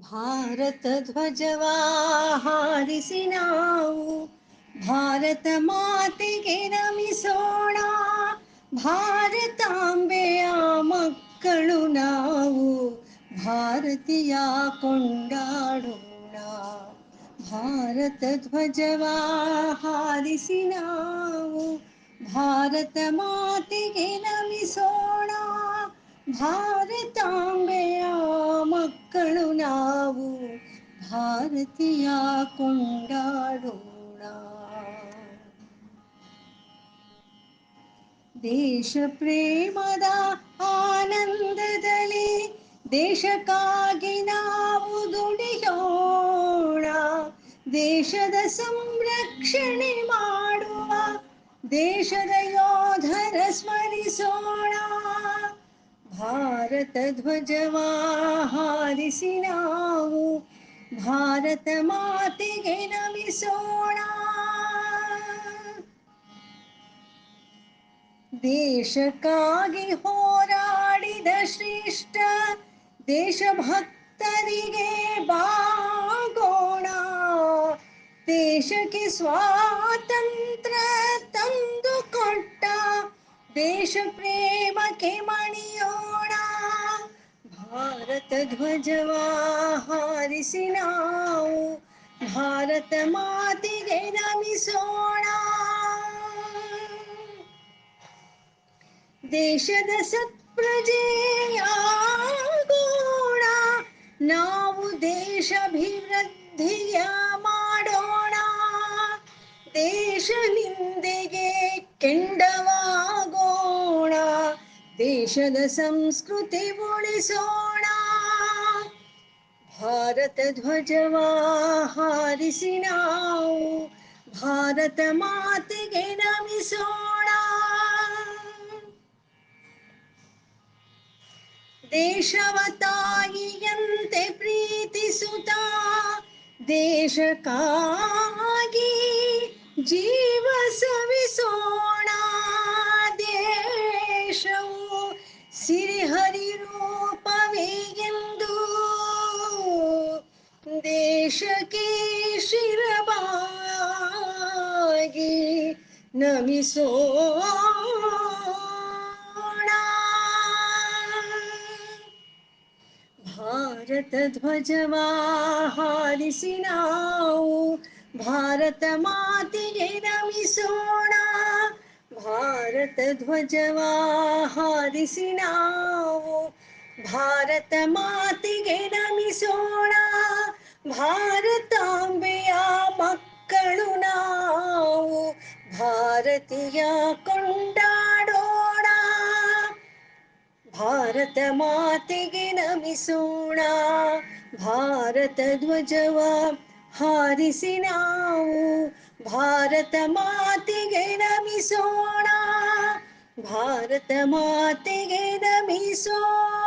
ಭಾರತ ಧ್ವಜವಾ ಹಾರಿಸಿ ನಾವು ಭಾರತ ಮಾತೆಗೆ ನಮಿಸೋಣ. ಭಾರತಾಂಬೆಯ ಮಕ್ಕಳು ನಾವು. ಭಾರತೀಯ ಕೊಂಡಾಡೋಣ. ಭಾರತ ಧ್ವಜವಾ ಹಾರಿಸಿ ನಾವು ಭಾರತ ಮಾತೆಗೆ ನಮಿಸೋಣ. ನಾವು ಭಾರತೀಯ ಕೊಂಡಾಡೋಣ. ದೇಶ ಪ್ರೇಮದ ಆನಂದದಲ್ಲಿ ದೇಶಕ್ಕಾಗಿ ನಾವು ದುಡಿಯೋಣ. ದೇಶದ ಸಂರಕ್ಷಣೆ ಮಾಡುವ, ದೇಶದ ಯೋಧರ ಸ್ಮರಿಸೋಣ. ಭಾರತ ಧ್ವಜವಾ ಹಾರಿಸಿ ನಾವು ಭಾರತ ಮಾತೆಗೆ ನಮಿಸೋಣ ದೇಶಕ್ಕಾಗಿ ಹೋರಾಡಿದ ಶ್ರೇಷ್ಠ ದೇಶಭಕ್ತರಿಗೆ ಬಾಗೋಣ ದೇಶಕ್ಕೆ ಸ್ವಾತಂತ್ರ್ಯ ತಂದು ಕೊಟ್ಟ ದೇಶ ಪ್ರೇಮಕ್ಕೆ ಮಣಿಯೋಣ ಭಾರತ ಧ್ವಜವಾ ಹಾರಿಸಿ ನಾವು ಭಾರತ ಮಾತಿಗೆ ನಮಿಸೋಣ. ದೇಶದ ಸತ್ಪ್ರಜೆಯಾಗೋಣ. ನಾವು ದೇಶಾಭಿವೃದ್ಧಿಯ ಮಾಡೋಣ. ದೇಶ ನಿಂದೆಗೆ ಕೆಂಡವಾಗೋಣ. ದೇಶದ ಸಂಸ್ಕೃತಿ ಉಳಿಸೋಣ. भारत ध्वजा भारत माते नमी भारतध्वजवाहारिसिनाौ यंते प्रीति सुता। देश कागी जी ನಮಿಸೋಣ ಭಾರತ ಧ್ವಜವಾ ಹಾರಿಸಿ ನಾವು ಭಾರತ ಮಾತಿಗೆ ನಮಿಸೋಣ ಭಾರತ ಧ್ವಜವಾ ಹಾರಿಸಿ ನಾವು ಭಾರತ ಮಾತಿಗೆ ನಮಿಸೋಣ ಭಾರತಾಂಬೆಯ ಭಾರತೀಯ ಕೊಂಡಾಡೋಣ ಭಾರತ ಮಾತೆಗೆ ನಮಿಸೋಣ. ಭಾರತ ಧ್ವಜವ ಹಾರಿಸಿ ನಾವು. ಭಾರತ ಮಾತೆಗೆ ನಮಿಸೋಣ. ಭಾರತ ಮಾತೆಗೆ ನಮಿಸೋಣ.